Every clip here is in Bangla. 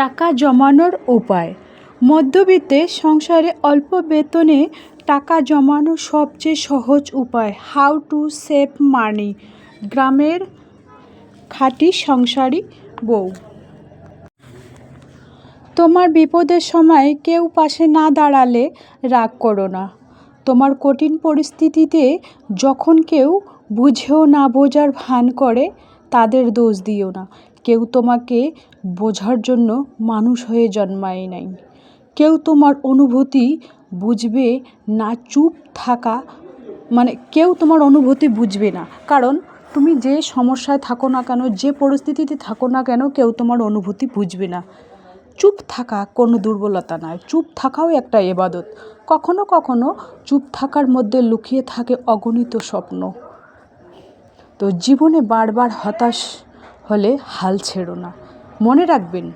টাকা জমানোর উপায়। মধ্যবিত্তে সংসারে অল্প বেতনে টাকা জমানো সবচেয়ে সহজ উপায়। হাউ টু সেভ মানি গ্রামের খাঁটি সংসারী বউ। তোমার বিপদের সময় কেউ পাশে না দাঁড়ালে রাগ করো না। তোমার কঠিন পরিস্থিতিতে যখন কেউ বুঝেও না বোঝার ভান করে, তাদের দোষ দিও না। কেউ তোমাকে বোঝার জন্য মানুষ হয়ে জন্মায় নাই। কেউ তোমার অনুভূতি বুঝবে না, চুপ থাকা মানে কেউ তোমার অনুভূতি বুঝবে না। কারণ তুমি যে সমস্যায় থাকো না কেন, যে পরিস্থিতিতে থাকো না কেন, কেউ তোমার অনুভূতি বুঝবে না। চুপ থাকা কোনো দুর্বলতা নয়। চুপ থাকাও একটা এবাদত। কখনো কখনো চুপ থাকার মধ্যে লুকিয়ে থাকে অগণিত স্বপ্ন। তো জীবনে বারবার হতাশ হলে হাল ছেড়ো না। মনে রাখবেন,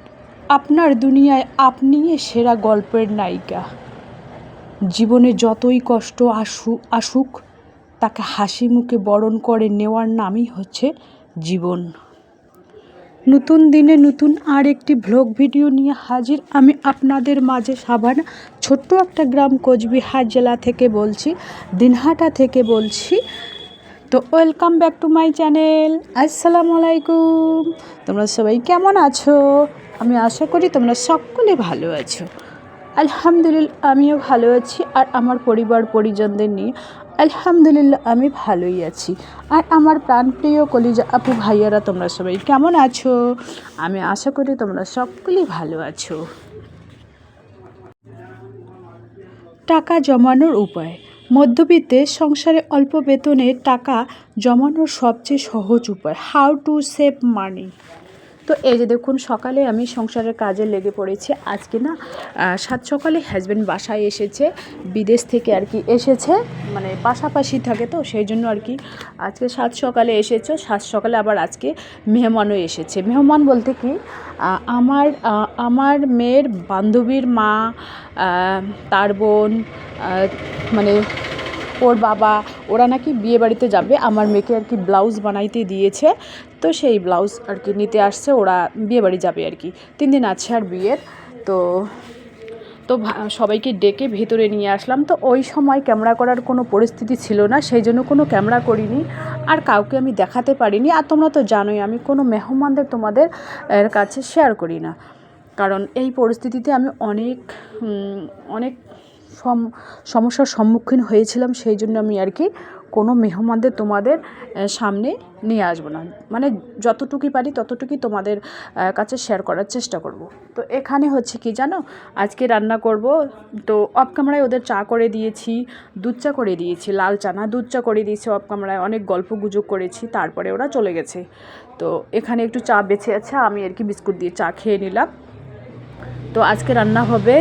আপনার দুনিয়ায় আপনিই সেরা গল্পের নায়িকা। জীবনে যতই কষ্ট আসু, আসুক, তাকে হাসি মুখে বরণ করে নেওয়ার নামই হচ্ছে জীবন। নতুন দিনে নতুন আর একটি ভ্লগ ভিডিও নিয়ে হাজির আমি আপনাদের মাঝে সাবান, ছোট্ট একটা গ্রাম কোচবিহার জেলা থেকে বলছি, দিনহাটা থেকে বলছি তো welcome back to my channel. আসসালামু আলাইকুম। তোমরা সবাই কেমন আছো? আমি আশা করি তোমরা সকলে ভালো আছো। আলহামদুলিল্লাহ, আমিও ভালো আছি আর আমার পরিবার পরিজনদের নিয়ে আলহামদুলিল্লাহ, আমি ভালোই আছি। আর আমার প্রাণপ্রিয় কলিজা আপু ভাইয়ারা, তোমরা সবাই কেমন আছো? আমি আশা করি তোমরা সকলেই ভালো আছো। টাকা জমানোর উপায়। মধ্যবিত্তে সংসারে অল্প বেতনে টাকা জমানোর সবচেয়ে সহজ উপায় হাউ টু সেভ মানি তো এই যে দেখুন, সকালে আমি সংসারের কাজে লেগে পড়েছি। আজকে না সাত সকালে হাজব্যান্ড বাসায় এসেছে, বিদেশ থেকে আর কি এসেছে মানে পাশাপাশি থাকে তো, সেই জন্য আর কি আজকে সাত সকালে এসেছে, সাত সকালে আবার আজকে মেহমানও এসেছে। মেহমান বলতে কি আমার আমার মেয়ের বান্ধবীর মা তার বোন মানে ওর বাবা, ওরা নাকি বিয়ে বাড়িতে যাবে। আমার মেয়েকে আর কি ব্লাউজ বানাইতে দিয়েছে। তো সেই ব্লাউজ আর কি নিতে আসছে, ওরা বিয়ে বাড়ি যাবে আর কি। তিন দিন আছে আর বিয়ের। তো তো সবাইকে ডেকে ভেতরে নিয়ে আসলাম। তো ওই সময় ক্যামেরা করার কোনো পরিস্থিতি ছিল না, সেই জন্য কোনো ক্যামেরা করিনি। আর কাউকে আমি দেখাতে পারিনি। আর তোমরা তো জানোই, আমি কোনো মেহমানদের তোমাদের কাছে শেয়ার করি না। কারণ এই পরিস্থিতিতে আমি অনেক অনেক সমস্যার সম্মুখীন হয়েছিলাম, সেই জন্য আমি আর কি কোনো মেহমানদের তোমাদের সামনে নিয়ে আসব না। মানে যতটুকুই পারি ততটুকুই তোমাদের কাছে শেয়ার করার চেষ্টা করব। তো এখানে হচ্ছে কি জানো? আজকে রান্না করব, তো অফ ক্যামেরায় ওদের চা করে দিয়েছি, দুধ চা করে দিয়েছি, লাল চা না দুধ চা করে দিয়েছি অফ ক্যামেরায় অনেক গল্প গুজব করেছি, তারপরে ওরা চলে গেছে। তো এখানে একটু চা বেঁচে আছে, আমি আর কি বিস্কুট দিয়ে চা খেয়ে নিলাম। তো আজকে রান্না হবে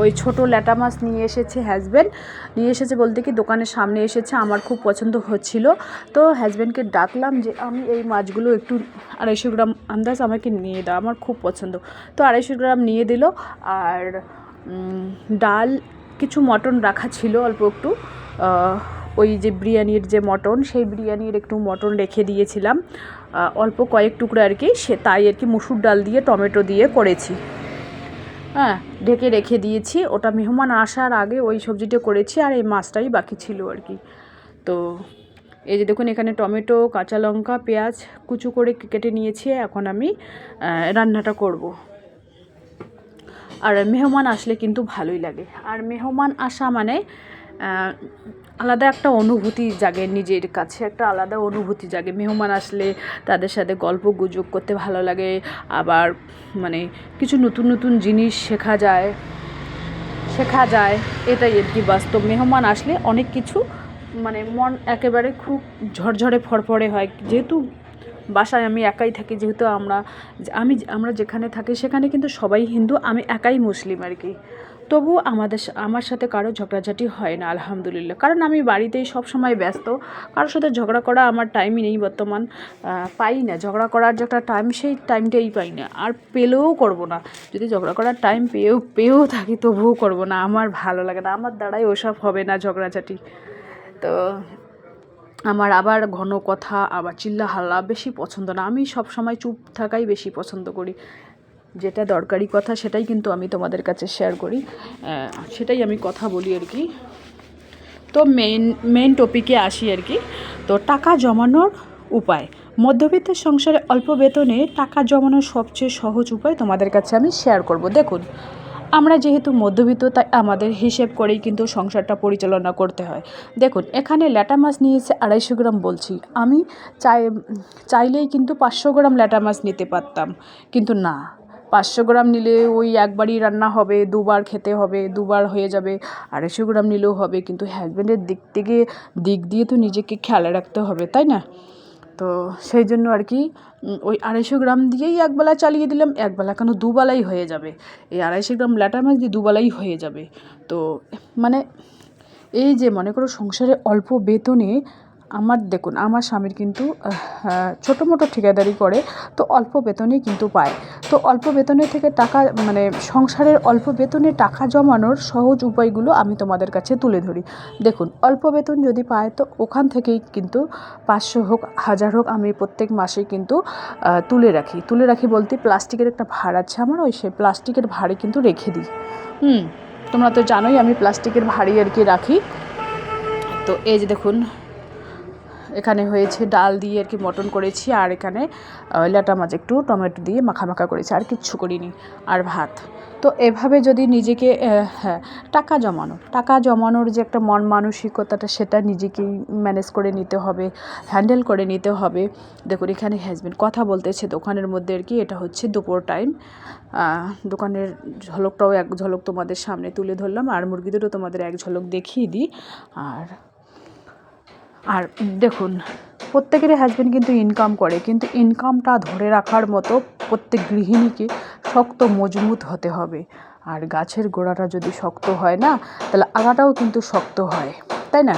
ওই ছোট ল্যাটা মাছ নিয়ে এসেছে হাজব্যান্ড নিয়ে এসেছে বলতে কি দোকানের সামনে এসেছে, আমার খুব পছন্দ হচ্ছিল। তো হাজব্যান্ডকে ডাকলাম যে, আমি এই মাছগুলো একটু আড়াইশো গ্রাম আন্দাজ আমাকে নিয়ে দাও, আমার খুব পছন্দ। তো আড়াইশো গ্রাম নিয়ে দিল। আর ডাল, কিছু মটন রাখা ছিল অল্প একটু। ওই যে বিরিয়ানির যে মটন, সেই বিরিয়ানির একটু মটন রেখে দিয়েছিলাম। অল্প কয়েক টুকরো আর কি, সে তাই আর কি মুসুর ডাল দিয়ে, টমেটো দিয়ে করেছি। হ্যাঁ ঢেকে রেখে দিয়েছি। ওটা মেহমান আসার আগে ওই সবজিটা করেছি আর এই মাছটাই বাকি ছিল আর কি। তো এই যে দেখুন, এখানে টমেটো, কাঁচা লঙ্কা, পেঁয়াজ কুচু করে কেটে নিয়েছি। এখন আমি রান্নাটা করব। আর মেহমান আসলে কিন্তু ভালোই লাগে। আর মেহমান আসা মানে আলাদা একটা অনুভূতি জাগে নিজের কাছে, একটা আলাদা অনুভূতি জাগে। মেহমান আসলে তাদের সাথে গল্প গুজব করতে ভালো লাগে, আবার মানে কিছু নতুন নতুন জিনিস শেখা যায় শেখা যায়, এটাই আর কি বাস্তব। মেহমান আসলে অনেক কিছু মানে মন একেবারে খুব ঝরঝরে, ফরফরে হয়। যেহেতু বাসায় আমি একাই থাকি, যেহেতু আমরা, আমি, আমরা যেখানে থাকি সেখানে কিন্তু সবাই হিন্দু, আমি একাই মুসলিম আর কি। তবু আমাদের আমার সাথে কারও ঝগড়াঝাটি হয় না, আলহামদুলিল্লাহ। কারণ আমি বাড়িতেই সব সময় ব্যস্ত। কারোর সাথে ঝগড়া করা আমার টাইমই নেই বর্তমান। পাই না। ঝগড়া করার যে একটা টাইম সেই টাইমটাই পাই না। আর পেলেও করব না। যদি ঝগড়া করার টাইম পেয়েও পেয়েও থাকি, তবুও করব না। আমার ভালো লাগে না। আমার দ্বারাই ওসব হবে না ঝগড়াঝাটি। তো আমার আবার ঘন কথা, আবার চিল্লা হাল্লা বেশি পছন্দ না। আমি সব সময় চুপ থাকাই বেশি পছন্দ করি। যেটা দরকারি কথা সেটাই কিন্তু আমি তোমাদের কাছে শেয়ার করি। সেটাই আমি কথা বলি আর কি। তো মেন মেন টপিকে আসি আর কি। তো টাকা জমানোর উপায়। মধ্যবিত্ত সংসারে অল্প বেতনে টাকা জমানোর সবচেয়ে সহজ উপায় তোমাদের কাছে আমি শেয়ার করব। দেখুন, আমরা যেহেতু মধ্যবিত্ত, তাই আমাদের হিসেব করেই কিন্তু সংসারটা পরিচালনা করতে হয়। দেখুন, এখানে ল্যাটা মাছ নিয়েছে আড়াইশো গ্রাম বলছি। আমি চাই, চাইলেই কিন্তু পাঁচশো গ্রাম ল্যাটা মাছ নিতে পারতাম। কিন্তু না পাঁচশো গ্রাম নিলে ওই একবারই রান্না হবে, দুবার খেতে হবে, দুবার হয়ে যাবে, আড়াইশো গ্রাম নিলেও হবে। কিন্তু হাজব্যান্ডের দিক থেকে দিক দিয়ে তো নিজেকে খেয়াল রাখতে হবে, তাই না? তো সেই জন্য আর কি ওই আড়াইশো গ্রাম দিয়েই একবেলা চালিয়ে দিলাম, একবেলা কেন দুবেলাই হয়ে যাবে? এই আড়াইশো গ্রাম ল্যাটার মাছ দিয়ে দুবেলাই হয়ে যাবে। তো মানে এই যে মনে করো সংসারে অল্প বেতনে আমার, দেখুন, আমার স্বামীর কিন্তু ছোটো মোটো ঠিকাদারি করে, তো অল্প বেতনেই কিন্তু পায়। তো অল্প বেতনে থেকে টাকা মানে সংসারের অল্প বেতনে টাকা জমানোর সহজ উপায়গুলো আমি তোমাদের কাছে তুলে ধরি। দেখুন, অল্প বেতন যদি পায় তো ওখান থেকেই কিন্তু পাঁচশো হোক, হাজার হোক আমি প্রত্যেক মাসে কিন্তু তুলে রাখি। তুলে রাখি বলতে প্লাস্টিকের একটা ভাড় আছে আমার, ওই সেই প্লাস্টিকের ভাড়ে কিন্তু রেখে দিই। হুম, তোমরা তো জানোই আমি প্লাস্টিকের ভাড়ি আর কি রাখি। তো এই যে দেখুন এখানে হয়েছে ডাল দিয়ে আর কি মটন করেছি, আর এখানে ল্যাটা মাছ একটু, টমেটো দিয়ে মাখা মাখা করেছি, আর কিচ্ছু করিনি, আর ভাত। তো এভাবে যদি নিজেকে হ্যাঁ টাকা জমানো, টাকা জমানোর যে একটা মন মানসিকতাটা, সেটা নিজেকেই ম্যানেজ করে নিতে হবে হ্যান্ডেল করে নিতে হবে। দেখুন, এখানে হাজব্যান্ড কথা বলতেছে দোকানের মধ্যে আর কি, এটা হচ্ছে দুপুর টাইম দোকানের ঝলকটাও এক ঝলক তোমাদের সামনে তুলে ধরলাম, আর মুরগিদেরও তোমাদের এক ঝলক দেখিয়ে দিই, আর আর দেখুন, প্রত্যেকেরই হাজব্যান্ড কিন্তু ইনকাম করে, কিন্তু ইনকামটা ধরে রাখার মতো প্রত্যেক গৃহিণীকে শক্ত, মজবুত হতে হবে। আর গাছের গোড়াটা যদি শক্ত হয় না, তাহলে আগাটাও কিন্তু শক্ত হয়, তাই না?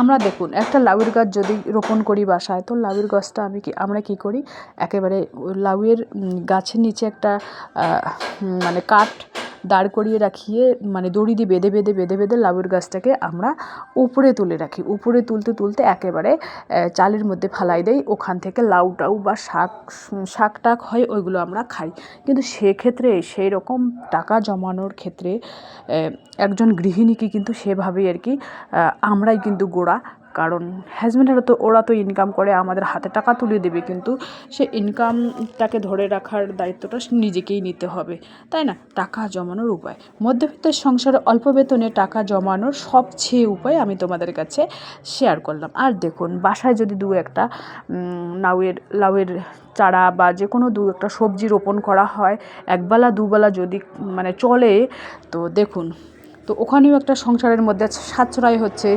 আমরা দেখুন, একটা লাউয়ের গাছ যদি রোপণ করি বাসায়, তো লাউয়ের গাছটা আমি কি, আমরা কি করি? একেবারে লাউয়ের গাছের নিচে একটা মানে কাঠ দাঁড় করিয়ে রাখিয়ে মানে দড়ি দিয়ে বেঁধে বেঁধে বেঁধে বেঁধে লাউয়ের গাছটাকে আমরা উপরে তুলে রাখি। উপরে তুলতে তুলতে একেবারে চালের মধ্যে ফালাই দেই। ওখান থেকে লাউ টাউ বা শাক শাক টাক হয়, ওইগুলো আমরা খাই। কিন্তু সেক্ষেত্রে সেই রকম টাকা জমানোর ক্ষেত্রে একজন গৃহিণীকে কিন্তু সেভাবেই আর কি আমরাই কিন্তু গোড়া কারণ হাজব্যান্ডেরা তো ওরা তো ইনকাম করে আমাদের হাতে টাকা তুলে দেবে কিন্তু সে ইনকামটাকে ধরে রাখার দায়িত্বটা নিজেকেই নিতে হবে তাই না? টাকা জমানোর উপায়। মধ্যবিত্তের সংসারে অল্প বেতনে টাকা জমানোর সবচেয়ে উপায় আমি তোমাদের কাছে শেয়ার করলাম। আর দেখুন বাসায় যদি দু একটা উম, লাউয়ের লাউয়ের চারা বা যে কোনো দু একটা সবজি রোপণ করা হয় একবেলা দুবেলা যদি মানে চলে তো দেখুন তো ওখানেও একটা সংসারের মধ্যে সাশ্রয় হচ্ছে।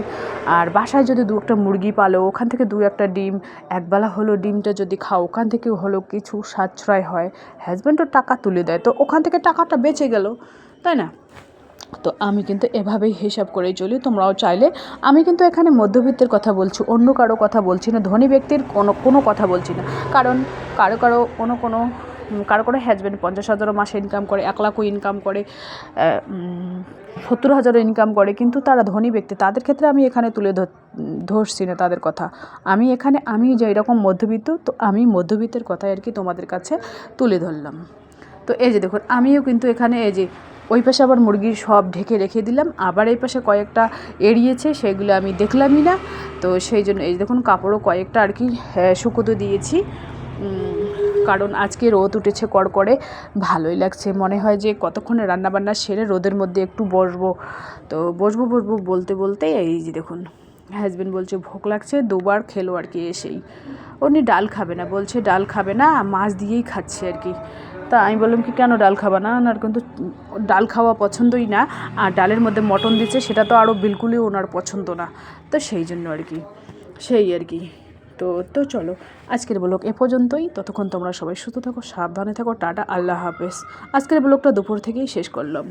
আর বাসায় যদি দু একটা মুরগি পালো, ওখান থেকে দু একটা ডিম, একবেলা হলো ডিমটা যদি খাও, ওখান থেকে হলো কিছু সাশ্রয় হয়। হাজব্যান্ডও টাকা তুলে দেয়, তো ওখান থেকে টাকাটা বেঁচে গেল, তাই না? তো আমি কিন্তু এভাবেই হিসাব করেই চলি, তোমরাও চাইলে। আমি কিন্তু এখানে মধ্যবিত্তের কথা বলছি, অন্য কারও কথা বলছি না, ধনী ব্যক্তির কোনো কোনো কথা বলছি না। কারণ কারও কারও কোনো কোনো কারও কারও হ্যাজব্যান্ড পঞ্চাশ হাজারও মাসে ইনকাম করে, এক লাখও ইনকাম করে সত্তর হাজারও ইনকাম করে, কিন্তু তারা ধনী ব্যক্তি। তাদের ক্ষেত্রে আমি এখানে তুলে ধর, ধরছি না তাদের কথা। আমি এখানে, আমি যে এরকম মধ্যবিত্ত, তো আমি মধ্যবিত্তের কথাই আর কি তোমাদের কাছে তুলে ধরলাম। তো এই যে দেখুন, আমিও কিন্তু এখানে এই যে ওই পাশে আবার মুরগির সব ঢেকে রেখে দিলাম। আবার এই পাশে কয়েকটা এড়িয়েছে, সেগুলো আমি দেখলামই না। তো সেই জন্য এই দেখুন, কাপড়ও কয়েকটা আর কি শুকোতে দিয়েছি। কারণ আজকে রোদ উঠেছে কড়কড়ে, ভালোই লাগছে। মনে হয় যে কতক্ষণে রান্নাবান্না সেরে রোদের মধ্যে একটু বসবো। তো বসবো বসবো বলতে বলতে এই যে দেখুন হাজব্যান্ড বলছে ভোগ লাগছে, দুবার খেলো আর কি এসেই। উনি ডাল খাবে না, বলছে, ডাল খাবে না, মাছ দিয়েই খাচ্ছে আর কি। তা আমি বললাম কি, কেন ডাল খাবা না? ওনার কিন্তু ডাল খাওয়া পছন্দই না, আর ডালের মধ্যে মটন দিচ্ছে, সেটা তো আরও বিলকুলই ওনার পছন্দ না। তো সেই জন্য আর কি, সেই আর কি। তো তো চলো, আজকের ব্লগ এ পর্যন্তই। ততক্ষণ তোমরা সবাই সুস্থ থাকো, সাবধানে থাকো, টাটা, আল্লাহ হাফেজ। আজকের ব্লগটা দুপুর থেকেই শেষ করলাম।